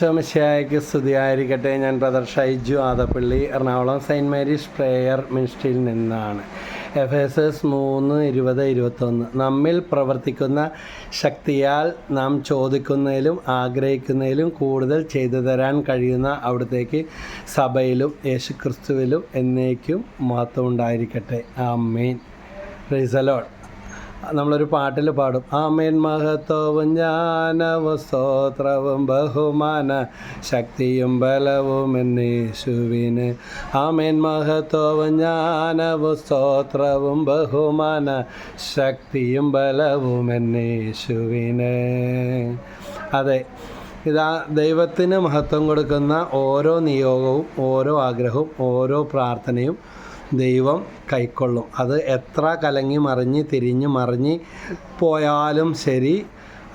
ഈശോമിശിയായ്ക്ക് സ്തുതിയായിരിക്കട്ടെ. ഞാൻ brother Shaiju Adappally Ernakulam saint Mary's prayer മിനിസ്ട്രിയിൽ നിന്നാണ്. എഫ് എസ് എസ് മൂന്ന് ഇരുപത് ഇരുപത്തൊന്ന്. നമ്മിൽ പ്രവർത്തിക്കുന്ന ശക്തിയാൽ നാം ചോദിക്കുന്നതിലും ആഗ്രഹിക്കുന്നതിലും കൂടുതൽ ചെയ്തു തരാൻ കഴിയുന്ന അവിടത്തേക്ക് സഭയിലും യേശുക്രിസ്തുവിലും എന്നേക്കും മഹത്വം ഉണ്ടായിരിക്കട്ടെ. ആ മെയിൻ റീസലോൺ നമ്മളൊരു പാട്ടിൽ പാടും. ആമേൻ മഹത്വവും ജ്ഞാനവും സ്തോത്രവും ബഹുമാന ശക്തിയും ബലവും എന്നേശുവിന്. ആമേൻ മഹത്വവും ജ്ഞാനവും സ്തോത്രവും ബഹുമാന ശക്തിയും ബലവും എന്നേശുവിന്. അതെ ഇതാ ദൈവത്തിന് മഹത്വം കൊടുക്കുന്ന ഓരോ നിയോഗവും ഓരോ ആഗ്രഹവും ഓരോ പ്രാർത്ഥനയും ദൈവം കൈക്കൊള്ളും. അത് എത്ര കലങ്ങി മറിഞ്ഞ് തിരിഞ്ഞ് മറിഞ്ഞ് പോയാലും ശരി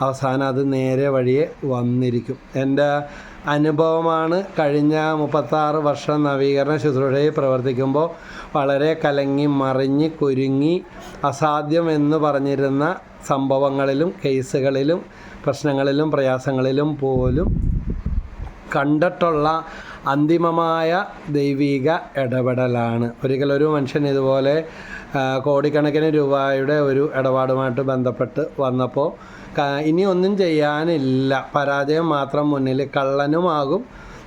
അവസാനം അത് നേരെ വഴിയെ വന്നിരിക്കും. എന്റെ അനുഭവമാണ് കഴിഞ്ഞ മുപ്പത്താറ് വർഷം നവീകരണ ശുശ്രൂഷയിൽ പ്രവർത്തിക്കുമ്പോൾ വളരെ കലങ്ങി മറിഞ്ഞ് കുരുങ്ങി അസാധ്യം എന്ന് പറഞ്ഞിരുന്ന സംഭവങ്ങളിലും കേസുകളിലും പ്രശ്നങ്ങളിലും പ്രയാസങ്ങളിലും പോലും കണ്ടിട്ടുള്ള അന്തിമമായ ദൈവീക ഇടപെടലാണ്. ഒരിക്കലൊരു മനുഷ്യൻ ഇതുപോലെ കോടിക്കണക്കിന് രൂപയുടെ ഒരു ഇടപാടുമായിട്ട് ബന്ധപ്പെട്ട് വന്നപ്പോൾ ഇനി ഒന്നും ചെയ്യാനില്ല. പരാജയം മാത്രം മുന്നിൽ കള്ളനുമാകും.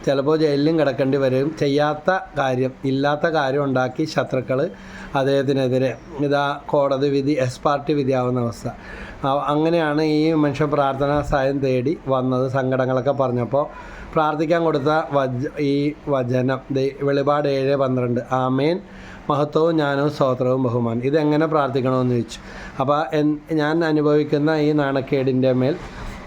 ചിലപ്പോൾ ജയിലിലും കിടക്കേണ്ടി വരും. ചെയ്യാത്ത കാര്യം ഇല്ലാത്ത കാര്യം ഉണ്ടാക്കി ശത്രുക്കൾ അദ്ദേഹത്തിനെതിരെ. ഇതാ കോടതി വിധി എസ് പാർട്ടി വിധിയാവുന്ന അവസ്ഥ. അങ്ങനെയാണ് ഈ മനുഷ്യ പ്രാർത്ഥനാ സഹായം തേടി വന്നത് സങ്കടങ്ങളൊക്കെ പറഞ്ഞപ്പോൾ പ്രാർത്ഥിക്കാൻ കൊടുത്ത വജ ഈ വചനം വെളിപാട് ഏഴ് പന്ത്രണ്ട്. ആമേൻ. മഹത്വവും ജ്ഞാനവും സ്തോത്രവും ബഹുമാനം. ഇതെങ്ങനെ പ്രാർത്ഥിക്കണമെന്ന് ചോദിച്ചു. അപ്പോൾ ഞാൻ അനുഭവിക്കുന്ന ഈ നാണക്കേടിന്റെ മേൽ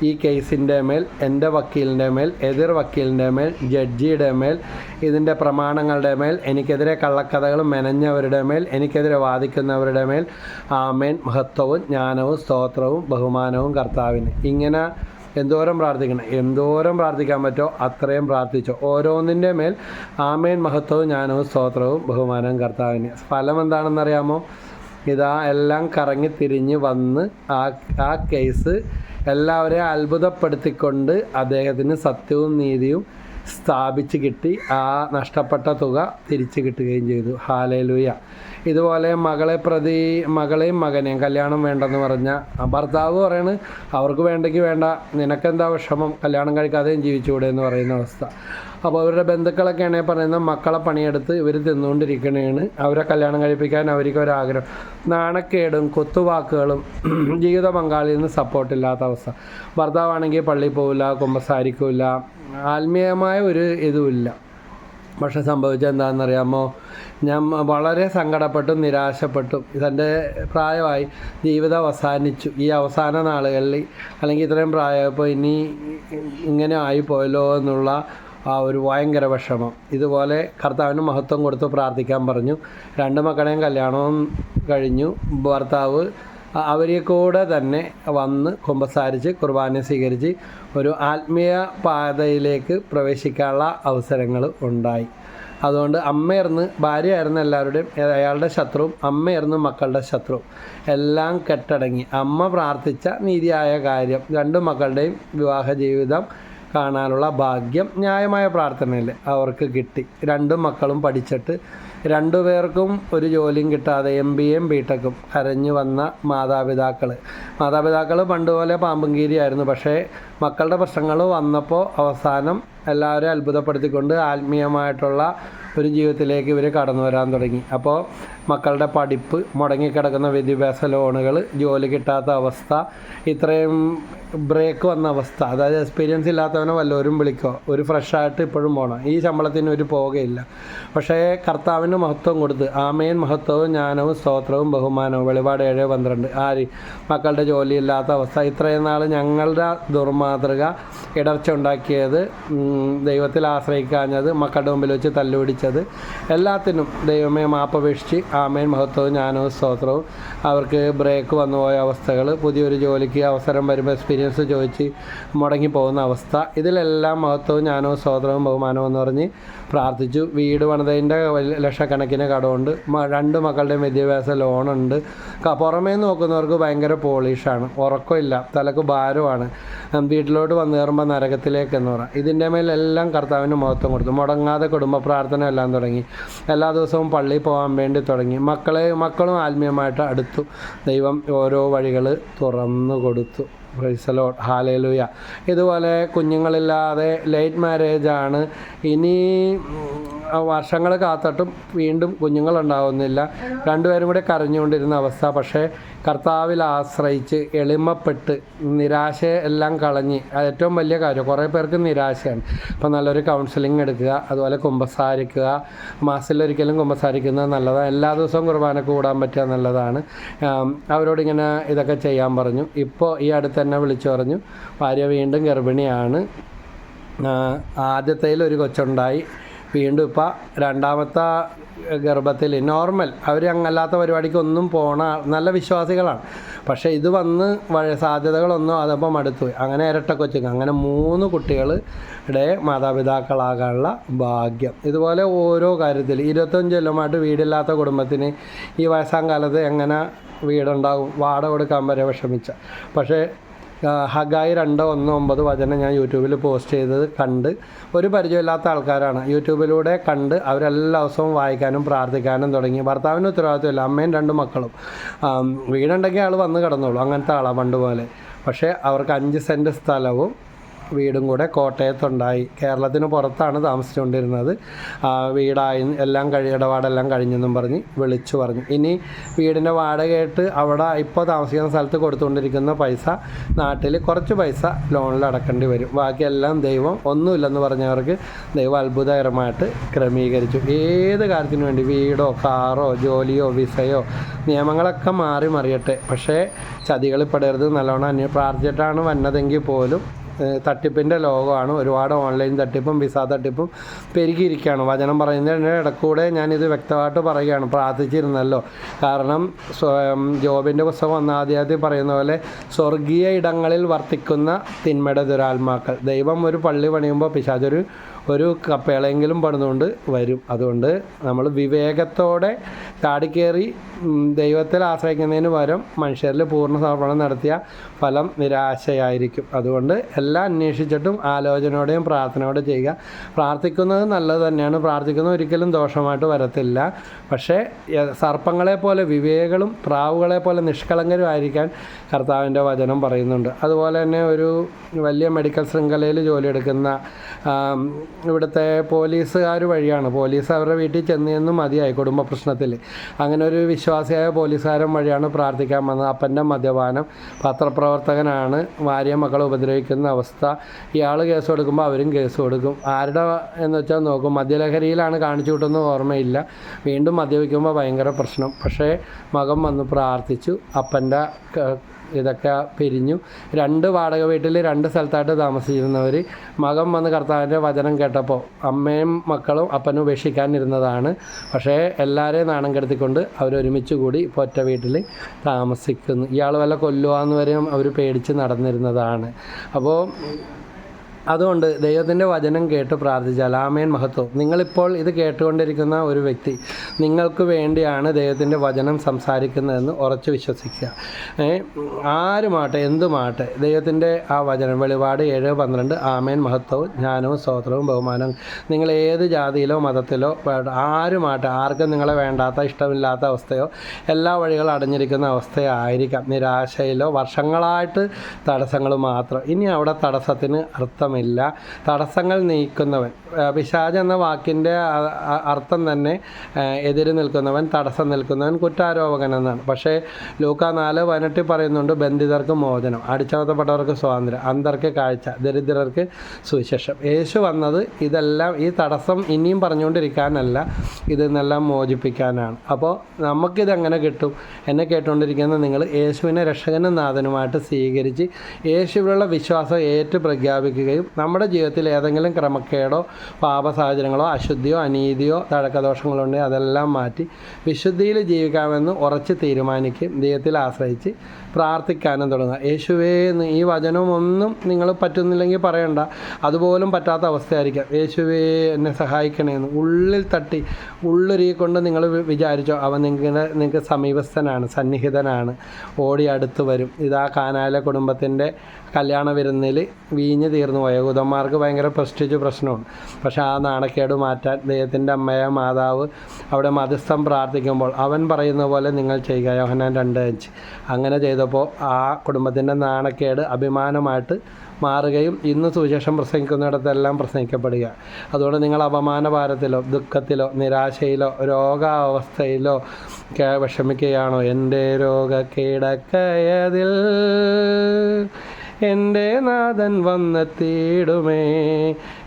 ഈ കേസിന്റെ മേൽ എന്റെ വക്കീലിന്റെ മേൽ എതിർ വക്കീലിന്റെ മേൽ ജഡ്ജിയുടെ മേൽ ഇതിന്റെ പ്രമാണങ്ങളുടെ മേൽ എനിക്കെതിരെ കള്ളക്കഥകൾ മെനഞ്ഞവരുടെ മേൽ എനിക്കെതിരെ വാദിക്കുന്നവരുടെ മേൽ ആമേൻ. മഹത്വവും ജ്ഞാനവും സ്തോത്രവും ബഹുമാനവും കർത്താവിന്. ഇങ്ങനെ എന്തോരം പ്രാർത്ഥിക്കണം? എന്തോരം പ്രാർത്ഥിക്കാൻ പറ്റുമോ അത്രയും പ്രാർത്ഥിച്ചോ. ഓരോന്നിന്റെ മേൽ ആമേൻ മഹത്വവും ജ്ഞാനവും സ്തോത്രവും ബഹുമാനവും കർത്താവിന്. ഫലം എന്താണെന്നറിയാമോ ഇതാ എല്ലാം കറങ്ങി തിരിഞ്ഞ് വന്ന് ആ ആ കേസ് എല്ലാവരെയും അത്ഭുതപ്പെടുത്തിക്കൊണ്ട് അദ്ദേഹത്തിന് സത്യവും നീതിയും സ്ഥാപിച്ച് കിട്ടി. ആ നഷ്ടപ്പെട്ട തുക തിരിച്ചു കിട്ടുകയും ചെയ്തു. ഹാലേലൂയ. ഇതുപോലെ മകളെ പ്രതി മകളെയും മകനെയും കല്യാണം വേണ്ടെന്ന് പറഞ്ഞ ഭർത്താവ് പറയണ് അവർക്ക് വേണ്ടെങ്കിൽ വേണ്ട. നിനക്കെന്താ വിഷമം? കല്യാണം കഴിക്കാതെയും ജീവിച്ചുകൂടെ എന്ന് പറയുന്ന അവസ്ഥ. അപ്പോൾ അവരുടെ ബന്ധുക്കളൊക്കെയാണ് പറയുന്നത് മക്കളെ പണിയെടുത്ത് ഇവർ തിന്നുകൊണ്ടിരിക്കണേണ്. അവരെ കല്യാണം കഴിപ്പിക്കാൻ അവർക്ക് ഒരാഗ്രഹം. നാണക്കേടും കൊത്തുവാക്കുകളും ജീവിത പങ്കാളിയിൽ നിന്ന് സപ്പോർട്ടില്ലാത്ത അവസ്ഥ. ഭർത്താവാണെങ്കിൽ പള്ളിയിൽ പോവില്ല കുമ്പസാരിക്കില്ല ആത്മീയമായ ഒരു ഇതുമില്ല. പക്ഷെ സംഭവിച്ചത് എന്താണെന്നറിയാമോ? ഞാൻ വളരെ സങ്കടപ്പെട്ടു നിരാശപ്പെട്ടു തന്റെ പ്രായമായി ജീവിതം അവസാനിച്ചു. ഈ അവസാന നാളുകളിൽ അല്ലെങ്കിൽ ഇത്രയും പ്രായമായപ്പോൾ ഇനി ഇങ്ങനെ ആയിപ്പോയല്ലോ എന്നുള്ള ആ ഒരു ഭയങ്കര വിഷമം. ഇതുപോലെ കർത്താവിന് മഹത്വം കൊടുത്ത് പ്രാർത്ഥിക്കാൻ പറഞ്ഞു. രണ്ട് മക്കളെയും കല്യാണവും കഴിഞ്ഞു. ഭർത്താവ് അവരെ കൂടെ തന്നെ വന്ന് കുമ്പസാരിച്ച് കുർബാന സ്വീകരിച്ച് ഒരു ആത്മീയ പാതയിലേക്ക് പ്രവേശിക്കാനുള്ള അവസരങ്ങൾ ഉണ്ടായി. അതുകൊണ്ട് അമ്മയായിരുന്നു ഭാര്യയായിരുന്നു എല്ലാവരുടെയും അയാളുടെ ശത്രുവും അമ്മയായിരുന്നു മക്കളുടെ ശത്രുവും. എല്ലാം കെട്ടടങ്ങി. അമ്മ പ്രാർത്ഥിച്ച നീതിയായ കാര്യം രണ്ട് മക്കളുടെയും വിവാഹ ജീവിതം കാണാനുള്ള ഭാഗ്യം ന്യായമായ പ്രാർത്ഥനയിൽ അവർക്ക് കിട്ടി. രണ്ട് മക്കളും പഠിച്ചിട്ട് രണ്ടുപേർക്കും ഒരു ജോലിയും കിട്ടാതെ എം ബി എം ബി ടെക്കും കരഞ്ഞു വന്ന മാതാപിതാക്കൾ മാതാപിതാക്കൾ പണ്ട് പോലെ പാമ്പും കീരിയായിരുന്നു പക്ഷേ മക്കളുടെ പ്രശ്നങ്ങൾ വന്നപ്പോൾ അവസാനം എല്ലാവരെയും അത്ഭുതപ്പെടുത്തിക്കൊണ്ട് ആത്മീയമായിട്ടുള്ള ഒരു ജീവിതത്തിലേക്ക് ഇവർ കടന്നു വരാൻ തുടങ്ങി. അപ്പോൾ മക്കളുടെ പഠിപ്പ് മുടങ്ങിക്കിടക്കുന്ന വിദ്യാഭ്യാസ ലോണുകൾ ജോലി കിട്ടാത്ത അവസ്ഥ ഇത്രയും ബ്രേക്ക് വന്ന അവസ്ഥ. അതായത് എക്സ്പീരിയൻസ് ഇല്ലാത്തവനെ വല്ലവരും വിളിക്കോ. ഒരു ഫ്രഷായിട്ട് ഇപ്പോഴും പോകണം ഈ ശമ്പളത്തിന് ഒരു പോകുകയില്ല പക്ഷേ കർത്താവിന് മഹത്വം കൊടുത്ത് ആമേൻ മഹത്വവും ജ്ഞാനവും സ്തോത്രവും ബഹുമാനവും. വെളിപാട് ഏഴ് പന്ത്രണ്ട്. ആര്? മക്കളുടെ ജോലി ഇല്ലാത്ത അവസ്ഥ. ഇത്രയും നാൾ ഞങ്ങളുടെ ദുർമാതൃക ഇടർച്ച ഉണ്ടാക്കിയത് ദൈവത്തിൽ ആശ്രയിക്കാഞ്ഞത് മക്കളുടെ മുമ്പിൽ വെച്ച് തല്ലുപിടിച്ചത്. എല്ലാത്തിനും ദൈവമേ മാപ്പപേക്ഷിച്ച് ആമേൻ. മഹത്വവും ജ്ഞാനവും സ്തോത്രവും. അവർക്ക് ബ്രേക്ക് വന്നു പോയ അവസ്ഥകൾ പുതിയൊരു ജോലിക്ക് അവസരം വരുമ്പോൾ എക്സ്പീരിയൻസ് ചോദിച്ച് മുടങ്ങി പോകുന്ന അവസ്ഥ. ഇതിലെല്ലാം മഹത്വവും ജ്ഞാനവും സ്തോത്രവും ബഹുമാനവും എന്ന് പറഞ്ഞ് പ്രാർത്ഥിച്ചു. വീട് പണിതതിന്റെ ലക്ഷക്കണക്കിന് കടമുണ്ട്. രണ്ട് മക്കളുടെയും വിദ്യാഭ്യാസ ലോണുണ്ട്. പുറമേ നോക്കുന്നവർക്ക് ഭയങ്കര പോളിഷാണ്. ഉറക്കമില്ല. തലക്ക് ഭാരമാണ് വീട്ടിലോട്ട് വന്നു കയറുമ്പോൾ നരകത്തിലേക്ക് എന്ന് പറയാം ഇതിന്റെ മേലെല്ലാം കർത്താവിന് മഹത്വം കൊടുത്തു. മുടങ്ങാതെ കുടുംബ പ്രാർത്ഥന എല്ലാം തുടങ്ങി. എല്ലാ ദിവസവും പള്ളിയിൽ പോകാൻ വേണ്ടി തുടങ്ങി. മക്കളെ മക്കളും ആത്മീയമായിട്ട് അടുത്തു. ദൈവം ഓരോ വഴികൾ തുറന്നു കൊടുത്തു. പ്രൈസലോ ഹാലേലുയ ഇതുപോലെ കുഞ്ഞുങ്ങളില്ലാതെ ലേറ്റ് മാരേജാണ് ഇനി വർഷങ്ങൾ കാത്തിട്ടും വീണ്ടും കുഞ്ഞുങ്ങളുണ്ടാവുന്നില്ല. രണ്ടുപേരും കൂടി കരഞ്ഞുകൊണ്ടിരുന്ന അവസ്ഥ. പക്ഷേ കർത്താവിൽ ആശ്രയിച്ച് എളിമപ്പെട്ട് നിരാശ എല്ലാം കളഞ്ഞ് ഏറ്റവും വലിയ കാര്യം. കുറേ പേർക്ക് നിരാശയാണ്. അപ്പോൾ നല്ലൊരു കൗൺസിലിംഗ് എടുക്കുക അതുപോലെ കുമ്പസാരിക്കുക. മാസത്തിലൊരിക്കലും കുമ്പസാരിക്കുന്നത് നല്ലതാണ്. എല്ലാ ദിവസവും കുർബാന കൂടാൻ പറ്റുക നല്ലതാണ്. അവരോടിങ്ങനെ ഇതൊക്കെ ചെയ്യാൻ പറഞ്ഞു. ഇപ്പോൾ ഈ അടുത്ത് തന്നെ വിളിച്ചു പറഞ്ഞു. ഭാര്യ വീണ്ടും ഗർഭിണിയാണ്. ആദ്യത്തേൽ ഒരു കൊച്ചുണ്ടായി. വീണ്ടും ഇപ്പം രണ്ടാമത്തെ ഗർഭത്തിൽ നോർമൽ അവർ അങ്ങല്ലാത്ത പരിപാടിക്കൊന്നും പോണ നല്ല വിശ്വാസികളാണ്. പക്ഷേ ഇത് വന്ന് സാധ്യതകളൊന്നും അതപ്പം അടുത്തു അങ്ങനെ ഇരട്ട കൊച്ചുങ്ങൾ അങ്ങനെ മൂന്ന് കുട്ടികളുടെ മാതാപിതാക്കളാകാനുള്ള ഭാഗ്യം. ഇതുപോലെ ഓരോ കാര്യത്തിൽ ഇരുപത്തഞ്ച് കൊല്ലമായിട്ട് വീടില്ലാത്ത കുടുംബത്തിന് ഈ വയസ്സാം കാലത്ത് എങ്ങനെ വീടുണ്ടാകും വാടക കൊടുക്കാൻ വരെ വിഷമിച്ച. പക്ഷേ ഹഗായി രണ്ട് ഒന്ന് ഒമ്പത് വചനം ഞാൻ യൂട്യൂബിൽ പോസ്റ്റ് ചെയ്തത് കണ്ട് ഒരു പരിചയമില്ലാത്ത ആൾക്കാരാണ്. യൂട്യൂബിലൂടെ കണ്ട് അവരെല്ലാ ദിവസവും വായിക്കാനും പ്രാർത്ഥിക്കാനും തുടങ്ങി. ഭർത്താവിന് ഉത്തരവാദിത്വമില്ല അമ്മയും രണ്ട് മക്കളും. വീടുണ്ടെങ്കിൽ ആൾ വന്ന് കിടന്നോളൂ അങ്ങനത്തെ ആളാണ് പണ്ട് പോലെ പക്ഷേ അവർക്ക് അഞ്ച് സെന്റ് സ്ഥലവും വീടും കൂടെ കോട്ടയത്തുണ്ടായി. കേരളത്തിന് പുറത്താണ് താമസിച്ചുകൊണ്ടിരുന്നത്. വീടായി എല്ലാം കഴി ഇടപാടെല്ലാം കഴിഞ്ഞെന്നും പറഞ്ഞ് വിളിച്ചു പറഞ്ഞു. ഇനി വീടിന്റെ വാടകയായിട്ട് അവിടെ ഇപ്പോൾ താമസിക്കുന്ന സ്ഥലത്ത് കൊടുത്തുകൊണ്ടിരിക്കുന്ന പൈസ നാട്ടിൽ കുറച്ച് പൈസ ലോണിൽ അടക്കേണ്ടി വരും. ബാക്കിയെല്ലാം ദൈവം ഒന്നുമില്ലെന്ന് പറഞ്ഞവർക്ക് ദൈവം അത്ഭുതകരമായിട്ട് ക്രമീകരിച്ചു. ഏത് കാര്യത്തിനു വേണ്ടി വീടോ കാറോ ജോലിയോ വിസയോ നിയമങ്ങളൊക്കെ മാറി മറിയട്ടെ. പക്ഷേ ചതികളിൽ പെടരുത് നല്ലോണം അന്യ പ്രാർത്ഥിച്ചിട്ടാണ് വന്നതെങ്കിൽ പോലും തട്ടിപ്പിന്റെ ലോകമാണ്. ഒരുപാട് ഓൺലൈൻ തട്ടിപ്പും വിസ തട്ടിപ്പും പെരുകിയിരിക്കുകയാണ്. വചനം പറയുന്നതിന്റെ ഇടക്കൂടെ ഞാനിത് വ്യക്തമായിട്ട് പറയുകയാണ്. പ്രാർത്ഥിച്ചിരുന്നല്ലോ. കാരണം ജോബിന്റെ പുസ്തകം ഒന്നാദ്യത്തിൽ പറയുന്ന പോലെ സ്വർഗീയ ഇടങ്ങളിൽ വർത്തിക്കുന്ന തിന്മയുടെ ദുരാത്മാക്കൾ. ദൈവം ഒരു പള്ളി പണിയുമ്പോൾ പിശാചൊരു ഒരു കപ്പേളെങ്കിലും പണിതുകൊണ്ട് വരും. അതുകൊണ്ട് നമ്മൾ വിവേകത്തോടെ ചാടിക്കേറി ദൈവത്തിൽ ആശ്രയിക്കുന്നതിന് പകരം മനുഷ്യരിൽ പൂർണ സമർപ്പണം നടത്തിയ ഫലം നിരാശയായിരിക്കും. അതുകൊണ്ട് എല്ലാം അന്വേഷിച്ചിട്ടും ആലോചനയോടെയും പ്രാർത്ഥനയോടെ ചെയ്യുക. പ്രാർത്ഥിക്കുന്നത് നല്ലത് തന്നെയാണ്. പ്രാർത്ഥിക്കുന്നത് ഒരിക്കലും ദോഷമായിട്ട് വരത്തില്ല. പക്ഷേ സർപ്പങ്ങളെ പോലെ വിവേകളും പ്രാവുകളെ പോലെ നിഷ്കളങ്കരും ആയിരിക്കാൻ കർത്താവിന്റെ വചനം പറയുന്നുണ്ട്. അതുപോലെ തന്നെ ഒരു വലിയ മെഡിക്കൽ ശൃംഖലയിൽ ജോലിയെടുക്കുന്ന ഇവിടുത്തെ പോലീസുകാർ വഴിയാണ്. പോലീസ് അവരുടെ വീട്ടിൽ ചെന്ന് ചെന്ന് മതിയായി കുടുംബ പ്രശ്നത്തിൽ അങ്ങനെ ഒരു വിശ്വാസിയായ പോലീസുകാരൻ വഴിയാണ് പ്രാർത്ഥിക്കാൻ വന്നത്. അപ്പന്റെ മദ്യപാനം പത്രപ്രവർത്തകനാണ്. ഭാര്യ മക്കളെ ഉപദ്രവിക്കുന്ന അവസ്ഥ. ഇയാൾ കേസ് കൊടുക്കുമ്പോൾ അവരും കേസ് കൊടുക്കും. ആരുടെ എന്ന് വെച്ചാൽ നോക്കും. മദ്യലഹരിയിലാണ് കാണിച്ചു കൂട്ടുന്ന ഓർമ്മയില്ല. വീണ്ടും മദ്യപിക്കുമ്പോൾ ഭയങ്കര പ്രശ്നം. പക്ഷേ മകൻ വന്ന് പ്രാർത്ഥിച്ചു. അപ്പന്റെ ഇതൊക്കെ പിരിഞ്ഞു. രണ്ട് വാടക വീട്ടിൽ രണ്ട് സ്ഥലത്തായിട്ട് താമസിച്ചിരുന്നവർ മകൻ വന്ന് കർത്താവിന്റെ വചനം കേട്ടപ്പോൾ അമ്മയും മക്കളും അപ്പനും ഉപേക്ഷിക്കാനിരുന്നതാണ്. പക്ഷേ എല്ലാവരെയും നാണം കെടുത്തിക്കൊണ്ട് അവരൊരുമിച്ച് കൂടി ഒറ്റ വീട്ടിൽ താമസിക്കുന്നു. ഇയാൾ വല്ല കൊല്ലുവാന്ന് വരെയും അവർ പേടിച്ച് നടന്നിരുന്നതാണ്. അപ്പോൾ അതുകൊണ്ട് ദൈവത്തിന്റെ വചനം കേട്ട് പ്രാർത്ഥിച്ചാൽ ആമേൻ മഹത്വം. നിങ്ങളിപ്പോൾ ഇത് കേട്ടുകൊണ്ടിരിക്കുന്ന ഒരു വ്യക്തി നിങ്ങൾക്ക് വേണ്ടിയാണ് ദൈവത്തിന്റെ വചനം സംസാരിക്കുന്നതെന്ന് ഉറച്ചു വിശ്വസിക്കുക. ആരുമാട്ടെ എന്തുമാട്ടെ ദൈവത്തിന്റെ ആ വചനം. വെളിപാട് ഏഴ് പന്ത്രണ്ട് ആമേൻ മഹത്വവും ജ്ഞാനവും സ്തോത്രവും ബഹുമാനവും. നിങ്ങൾ ഏത് ജാതിയിലോ മതത്തിലോ ആരുമാട്ടെ ആർക്കും നിങ്ങളെ വേണ്ടാത്ത ഇഷ്ടമില്ലാത്ത അവസ്ഥയോ എല്ലാ വഴികളും അടഞ്ഞിരിക്കുന്ന അവസ്ഥയായിരിക്കാം. നിരാശയിലോ വർഷങ്ങളായിട്ട് തടസ്സങ്ങൾ മാത്രം. ഇനി അവിടെ തടസ്സത്തിന് അർത്ഥമില്ല തടസ്സങ്ങൾ നീക്കുന്നവൻ. പിശാജ് എന്ന വാക്കിന്റെ അർത്ഥം തന്നെ എതിര് നിൽക്കുന്നവൻ തടസ്സം നിൽക്കുന്നവൻ കുറ്റാരോപകൻ എന്നാണ്. പക്ഷേ ലൂക്ക നാല് പതിനെട്ടിൽ പറയുന്നുണ്ട് ബന്ധിതർക്ക് മോചനം അടിച്ചമർത്തപ്പെട്ടവർക്ക് സ്വാതന്ത്ര്യം അന്തർക്ക് കാഴ്ച ദരിദ്രർക്ക് സുവിശേഷം. യേശു വന്നത് ഇതെല്ലാം ഈ തടസ്സം ഇനിയും പറഞ്ഞുകൊണ്ടിരിക്കാനല്ല ഇതെന്നെല്ലാം മോചിപ്പിക്കാനാണ്. അപ്പോൾ നമുക്കിതെങ്ങനെ കിട്ടും? എന്നെ കേട്ടുകൊണ്ടിരിക്കുന്ന നിങ്ങൾ യേശുവിനെ രക്ഷകനും നാഥനുമായിട്ട് സ്വീകരിച്ച് യേശുവിലുള്ള വിശ്വാസം ഏറ്റു പ്രഖ്യാപിക്കുകയും നമ്മുടെ ജീവിതത്തിൽ ഏതെങ്കിലും ക്രമക്കേടോ പാപ സാഹചര്യങ്ങളോ അശുദ്ധിയോ അനീതിയോ തഴക്കദോഷങ്ങളോ ഉണ്ടെങ്കിൽ അതെല്ലാം മാറ്റി വിശുദ്ധിയിൽ ജീവിക്കാമെന്ന് ഉറച്ച് തീരുമാനിക്കുകയും ദൈവത്തിൽ ആശ്രയിച്ച് പ്രാർത്ഥിക്കാനും തുടങ്ങുക. യേശുവേ എന്ന് ഈ വചനമൊന്നും നിങ്ങൾ പറ്റുന്നില്ലെങ്കിൽ പറയണ്ട. അതുപോലും പറ്റാത്ത അവസ്ഥയായിരിക്കാം. യേശുവേ എന്നെ സഹായിക്കണേന്ന് ഉള്ളിൽ തട്ടി ഉള്ളൊരുക്കി കൊണ്ട് നിങ്ങൾ വിചാരിച്ചോ അവൻ നിങ്ങളുടെ നിങ്ങൾക്ക് സമീപസ്ഥനാണ് സന്നിഹിതനാണ് ഓടി അടുത്ത് വരും. ഇതാ കാനാല കുടുംബത്തിന്റെ കല്യാണ വിരുന്നിൽ വീഞ്ഞ് തീർന്നു പോയ ഉദന്മാർക്ക് ഭയങ്കര പ്രസ്റ്റീജ് പ്രശ്നമാണ്. പക്ഷേ ആ നാണക്കേട് മാറ്റാൻ ദൈവത്തിന്റെ അമ്മയെ മാതാവ് അവിടെ മധ്യസ്ഥം പ്രാർത്ഥിക്കുമ്പോൾ അവൻ പറയുന്ന പോലെ നിങ്ങൾ ചെയ്യുക യോഹനാൻ രണ്ട് അഞ്ച്. അങ്ങനെ ചെയ്തപ്പോൾ ആ കുടുംബത്തിന്റെ നാണക്കേട് അഭിമാനമായിട്ട് മാറുകയും ഇന്ന് സുവിശേഷം പ്രസംഗിക്കുന്നിടത്തെല്ലാം പ്രസംഗിക്കപ്പെടുക. അതുകൊണ്ട് നിങ്ങൾ അപമാനഭാരത്തിലോ ദുഃഖത്തിലോ നിരാശയിലോ രോഗാവസ്ഥയിലോ വിഷമിക്കുകയാണോ? എന്റെ രോഗക്കിടക്കയതിൽ എന്റെ നാഥൻ വന്നെത്തിയിടുമേ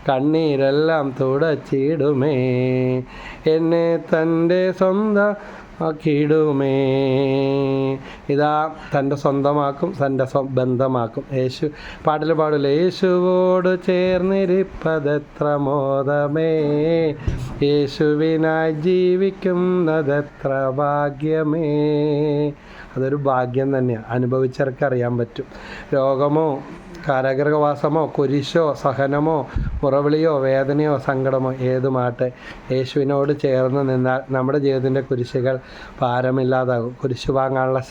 കണ്ണീരെല്ലാം തുടച്ചിടുമേ എന്നെ തന്റെ സ്വന്തം ആക്കിയിടുമേ. ഇതാ തന്റെ സ്വന്തമാക്കും തന്റെ ബന്ധമാക്കും. യേശു പാട്ടിൽ പാടില്ല. യേശുവോട് ചേർന്നിരിപ്പതെത്ര മോദമേ. യേശുവിനായി ജീവിക്കുന്നതെത്ര ഭാഗ്യമേ. അതൊരു ഭാഗ്യം തന്നെയാണ് അനുഭവിച്ചവർക്ക് അറിയാൻ പറ്റും. രോഗമോ കാരാഗ്രഹവാസമോ കുരിശോ സഹനമോ മുറവിളിയോ വേദനയോ സങ്കടമോ ഏതുമാട്ടെ യേശുവിനോട് ചേർന്ന് നിന്നാൽ നമ്മുടെ ജീവിതത്തിന്റെ കുരിശുകൾ ഭാരമില്ലാതാകും. കുരിശു വാങ്ങാനുള്ള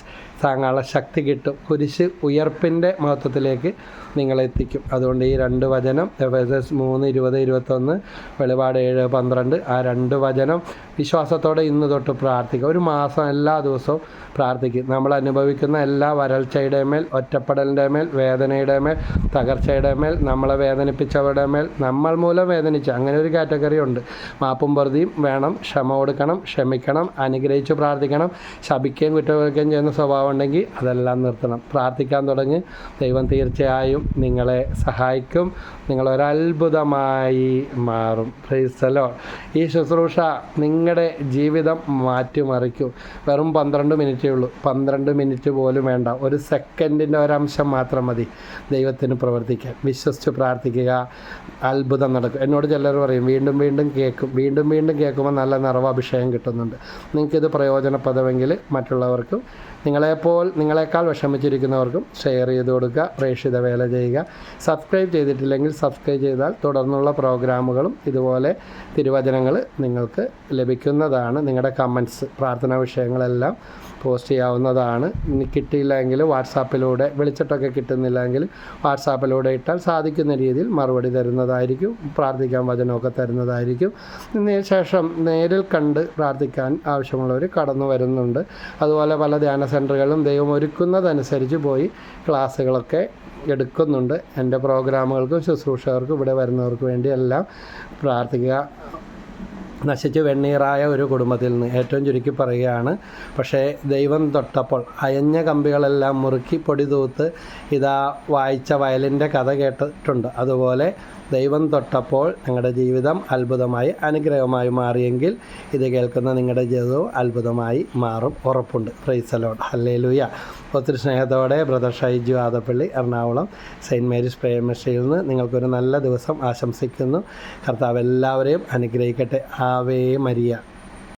താങ്ങാനുള്ള ശക്തി കിട്ടും. കുരിശ് ഉയർപ്പിന്റെ മഹത്വത്തിലേക്ക് നിങ്ങളെത്തിക്കും അതുകൊണ്ട് ഈ രണ്ട് വചനം എഫ് മൂന്ന് ഇരുപത് ഇരുപത്തൊന്ന് വെളിപാട് ഏഴ് പന്ത്രണ്ട് ആ രണ്ട് വചനം വിശ്വാസത്തോടെ ഇന്ന് തൊട്ട് പ്രാർത്ഥിക്കുക. ഒരു മാസം എല്ലാ ദിവസവും പ്രാർത്ഥിക്കും നമ്മൾ അനുഭവിക്കുന്ന എല്ലാ വരൾച്ചയുടെ മേൽ ഒറ്റപ്പെടലിന്റെ മേൽ വേദനയുടെ മേൽ തകർച്ചയുടെ മേൽ നമ്മളെ വേദനിപ്പിച്ചവരുടെ മേൽ നമ്മൾ മൂലം വേദനിച്ച അങ്ങനെ ഒരു കാറ്റഗറി ഉണ്ട്. മാപ്പും പ്രതിയും വേണം. ക്ഷമ കൊടുക്കണം. ക്ഷമിക്കണം. അനുഗ്രഹിച്ച് പ്രാർത്ഥിക്കണം. ശപിക്കുകയും കുറ്റപ്പെടുത്തുകയും ചെയ്യുന്ന സ്വഭാവം ഉണ്ടെങ്കിൽ അതെല്ലാം നിർത്തണം. പ്രാർത്ഥിക്കാൻ തുടങ്ങി. ദൈവം തീർച്ചയായും നിങ്ങളെ സഹായിക്കും. നിങ്ങളൊരത്ഭുതമായി മാറും. പ്രൈസലോ ഈ ശുശ്രൂഷ നിങ്ങളുടെ ജീവിതം മാറ്റിമറിക്കും. വെറും പന്ത്രണ്ട് മിനിറ്റേ ഉള്ളൂ. പന്ത്രണ്ട് മിനിറ്റ് പോലും വേണ്ട. ഒരു സെക്കൻഡിന്റെ ഒരംശം മാത്രം മതി ദൈവത്തിന് പ്രവർത്തിക്കാൻ. വിശ്വസിച്ച് പ്രാർത്ഥിക്കുക. അത്ഭുതം നടക്കും. എന്നോട് ചിലർ പറയും വീണ്ടും വീണ്ടും കേൾക്കും വീണ്ടും വീണ്ടും കേൾക്കുമ്പോൾ നല്ല നിറവാഭിഷേകം കിട്ടുന്നുണ്ട്. നിങ്ങൾക്കിത് പ്രയോജനപ്രദമെങ്കിൽ മറ്റുള്ളവർക്കും നിങ്ങളെപ്പോൾ നിങ്ങളെക്കാൾ വിഷമിച്ചിരിക്കുന്നവർക്കും ഷെയർ ചെയ്ത് കൊടുക്കുക പ്രേക്ഷിത വേല ചെയ്യുക. സബ്സ്ക്രൈബ് ചെയ്തിട്ടില്ലെങ്കിൽ സബ്സ്ക്രൈബ് ചെയ്താൽ തുടർന്നുള്ള പ്രോഗ്രാമുകളും ഇതുപോലെ തിരുവചനങ്ങൾ നിങ്ങൾക്ക് ലഭിക്കുന്നതാണ്. നിങ്ങളുടെ കമൻസ് പ്രാർത്ഥനാ വിഷയങ്ങളെല്ലാം പോസ്റ്റ് ചെയ്യാവുന്നതാണ്. ഇനി കിട്ടിയില്ലെങ്കിൽ വാട്സാപ്പിലൂടെ വിളിച്ചിട്ടൊക്കെ കിട്ടുന്നില്ലെങ്കിൽ വാട്സാപ്പിലൂടെ ഇട്ടാൽ സാധിക്കുന്ന രീതിയിൽ മറുപടി തരുന്നതായിരിക്കും പ്രാർത്ഥിക്കാൻ വചനമൊക്കെ തരുന്നതായിരിക്കും. ശേഷം നേരിൽ കണ്ട് പ്രാർത്ഥിക്കാൻ ആവശ്യമുള്ളവർ കടന്നു വരുന്നുണ്ട്. അതുപോലെ പല ധ്യാന സെന്ററുകളും ദൈവം ഒരുക്കുന്നതനുസരിച്ച് പോയി ക്ലാസ്സുകളൊക്കെ എടുക്കുന്നുണ്ട്. എന്റെ പ്രോഗ്രാമുകൾക്കും ശുശ്രൂഷകർക്കും ഇവിടെ വരുന്നവർക്ക് വേണ്ടിയെല്ലാം പ്രാർത്ഥിക്കുക. നശിച്ച് വെണ്ണീറായ ഒരു കുടുംബത്തിൽ നിന്ന് ഏറ്റവും ചുരുക്കി പറയുകയാണ് പക്ഷേ ദൈവം തൊട്ടപ്പോൾ അയഞ്ഞ കമ്പികളെല്ലാം മുറുക്കി പൊടി തൂത്ത് ഇതാ വായിച്ച വയലിന്റെ കഥ കേട്ടിട്ടുണ്ട്. അതുപോലെ ദൈവം തൊട്ടപ്പോൾ നിങ്ങളുടെ ജീവിതം അത്ഭുതമായി അനുഗ്രഹമായി മാറിയെങ്കിൽ ഇത് കേൾക്കുന്ന നിങ്ങളുടെ ജീവിതവും അത്ഭുതമായി മാറും ഉറപ്പുണ്ട്. പ്രൈസലോട് ഹല്ലേ ലൂയ ഒത്തിരി സ്നേഹത്തോടെ brother Shaiju Adappally Ernakulam Saint Mary's പ്രേമശയിൽ നിന്ന് നിങ്ങൾക്കൊരു നല്ല ദിവസം ആശംസിക്കുന്നു. കർത്താവ് എല്ലാവരെയും അനുഗ്രഹിക്കട്ടെ. Ave Maria.